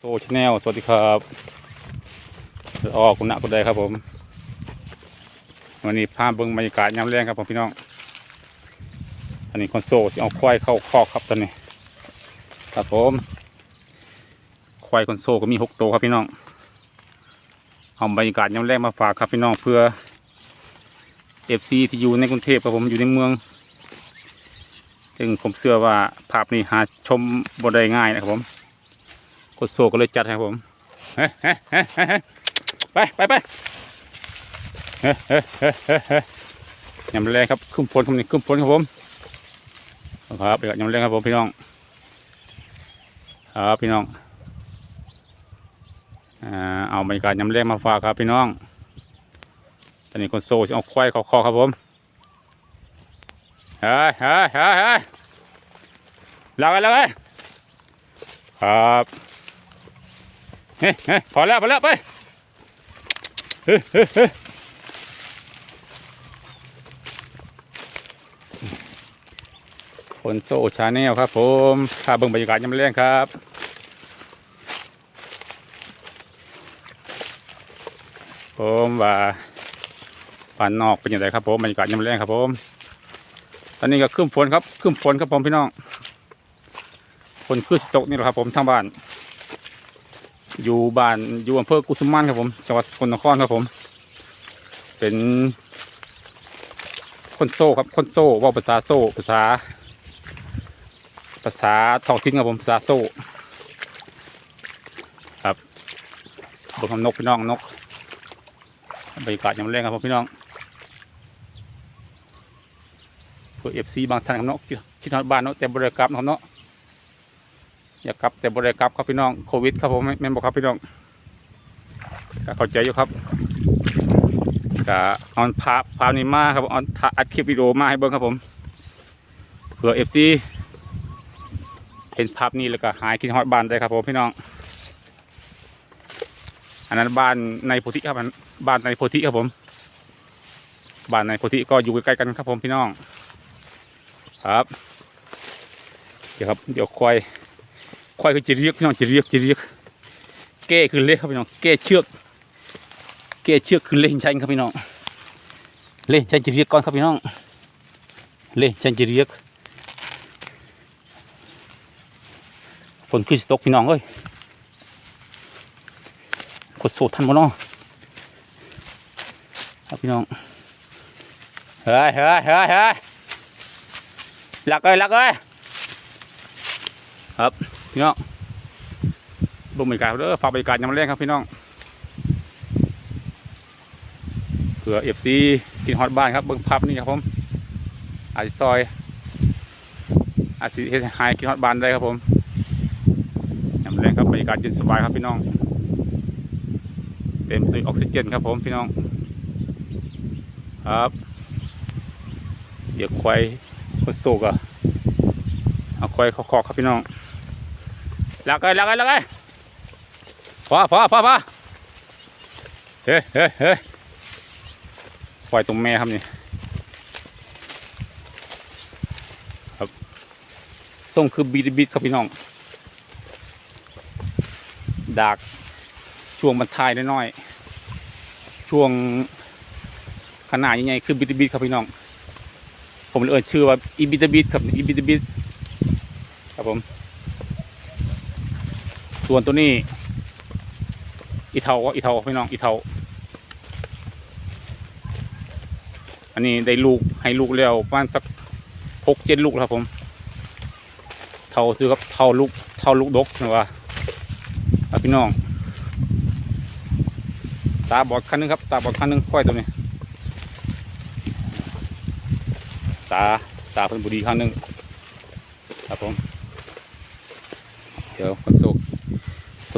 โซชแนลสวัสดีครับออกคุณณะคุณใดครับผม วันนี้พาเบิ้งบรรยากาศยามแรงครับผมพี่น้อง อันนี้คอนโซลสิเอาควายเข้าคอกครับตอนนี้ ครับผม ควายคอนโซลก็มีหกตัวครับพี่น้อง เอาบรรยากาศยามแรงมาฝากครับพี่น้องเพื่อเอฟซีที่อยู่ในกรุงเทพครับผมอยู่ในเมือง ซึ่งผมเชื่อว่าภาพนี้หาชมบ่ได้ง่ายนะครับผม โคโซก็เลยจัดให้ผมเฮ้ยเฮ้เฮ้เฮ้เฮ้ไปไปไปเฮ้ยเฮ้เฮ้เฮ้ยเฮ้ยยำแรงครับขึ้นพลครับนี่ขึ้นพลครับผมครับเดี๋ยวยำแรงครับผมพี่น้องครับพี่น้องอ่าเอาบรรยากาศยำแรงมาฝากครับพี่น้องตอนนี้คชโซ่จะเอาควายเขาคอครับผมเฮ้ยเฮ้ยเฮ้ยเฮ้ยลากันแล้วเว้ยครับ เฮ้ยเฮ้ยพอแล้วพอแล้วไปเฮ้ยเฮ้ยเฮ้ยคนโซ่ชาแนลครับผมพาเบิ่งบรรยากาศยามแรงครับผมว่าป่านนอกเป็นอย่างไรครับผมบรรยากาศยามแรงครับผม ตอนนี้ก็ขึ้นฝนครับขึ้นฝนครับผมพี่น้องฝนขึ้นสตกนี่แหละครับผมทางบ้าน อยู่บ้านอยู่อำเภอกุสุมานครับผมจังหวัดสกลนครครับผม เป็น คนโซ่ครับคนโซ่ว่าภาษาโซ่ภาษา ภาษาท้องถิ่นครับผมภาษาโซ่ครับบิ่งคำนกพี่น้องนกบรรยากาศยามแรงครับผมพี่น้องเพื่อเอฟซีบางท่านครับเนาะคิดฮอดบ้านเนาะแต่บริกรรมครับเนาะ อยากกลับแต่บริกลับครับพี่น้องโควิดครับผมแม่นบอกครับพี่น้องก็เข้าใจอยู่ครับก็เอาภาพภาพนี้มาครับเอาถ่ายอัดคลิปวิดีโอมาให้เบิ่งครับผมเผื่อเอฟซีเห็นภาพนี้แล้วก็หายคิดฮอดบ้านได้ครับผมพี่น้อง อันนั้นบ้านในโพธิครับบ้านในโพธิครับผมบ้านในโพธิก็อยู่ใกล้ๆกันครับผมพี่น้อง ครับ เดี๋ยวครับเดี๋ยวควาย ควายคือจะเรียกพี่น้องจะเรียกจะเรียกแก้คือเล็กครับพี่น้องแก้เชือกแก้เชือกคือเล่นชันครับพี่น้องเล่นชันจะเรียกก่อนครับพี่น้องเล่นชันจะเรียกฝนขึ้นสตกพี่น้องเอ้ยกดโสดทันบ่เน้องครับพี่น้องเฮ้ยเฮ้ยเฮ้ยเฮ้ยหลักเลยหลักเลยครับ พี่น้องเบ่งบรรยากาศเด้อฝากบรรยากาศยามแรงครับพี่น้องเผื่อเอฟซีกินฮอตบ้านครับเบิ่งภาพนี่ครับผมอาจซอยอาจจะเฮ็ดหายกินฮอตบ้านได้ครับผมยามแรงครับบรรยากาศเย็นสบายครับพี่น้อง เต็มด้วยออกซิเจนครับผมพี่น้อง ครับเดี๋ยวควายคนโศกอะเอาควายเขาคอกครับพี่น้อง ลักเลยลักเลยลักเลยพอพอพอพอเฮ้เฮ้เฮ้ยปล่อยตรงแม่ครับนี่ครับส่งคือบีดบิดครับพี่น้อง ดาก ช่วงบรรทายน้อยๆ ช่วงขนาดใหญ่ๆคือบิดบิดครับพี่น้อง ผมเลยเอ่ยชื่อว่าอีบิดบิดครับอีบิดบิดครับผม ส่วนตัวนี้ อีเทาอีเทาพี่น้องอีเทาอันนี้ได้ลูกให้ลูกแล้วประมาณสักหกเจ็ดลูกแล้วครับผม เทาซื้อครับเทาลูกเทาลูกดกนะว่าครับพี่น้อง ตาบอดคันหนึงครับ ตาบอดคันหนึงค่อยตัวนี้ ตาตาเพิ่นบุรีคันหนึงครับผม เดี๋ยวกดโซ่ก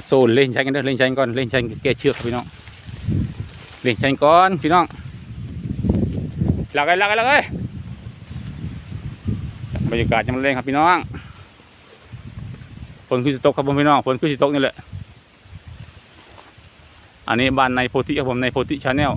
ดโซ่เล่นใช้กันเด้อเล่นใช้ก่อนเล่นใช้แก้เชือกพี่น้องเล่นใช้ก่อนพี่น้องหลักเลยหลักเลยหลักเลยบรรยากาศยังเล่นครับพี่น้องฝนคือสตกครับผมพี่น้องฝนคือสตกนี่แหละอันนี้บ้านในโพธิครับผมในโพธิชาแนล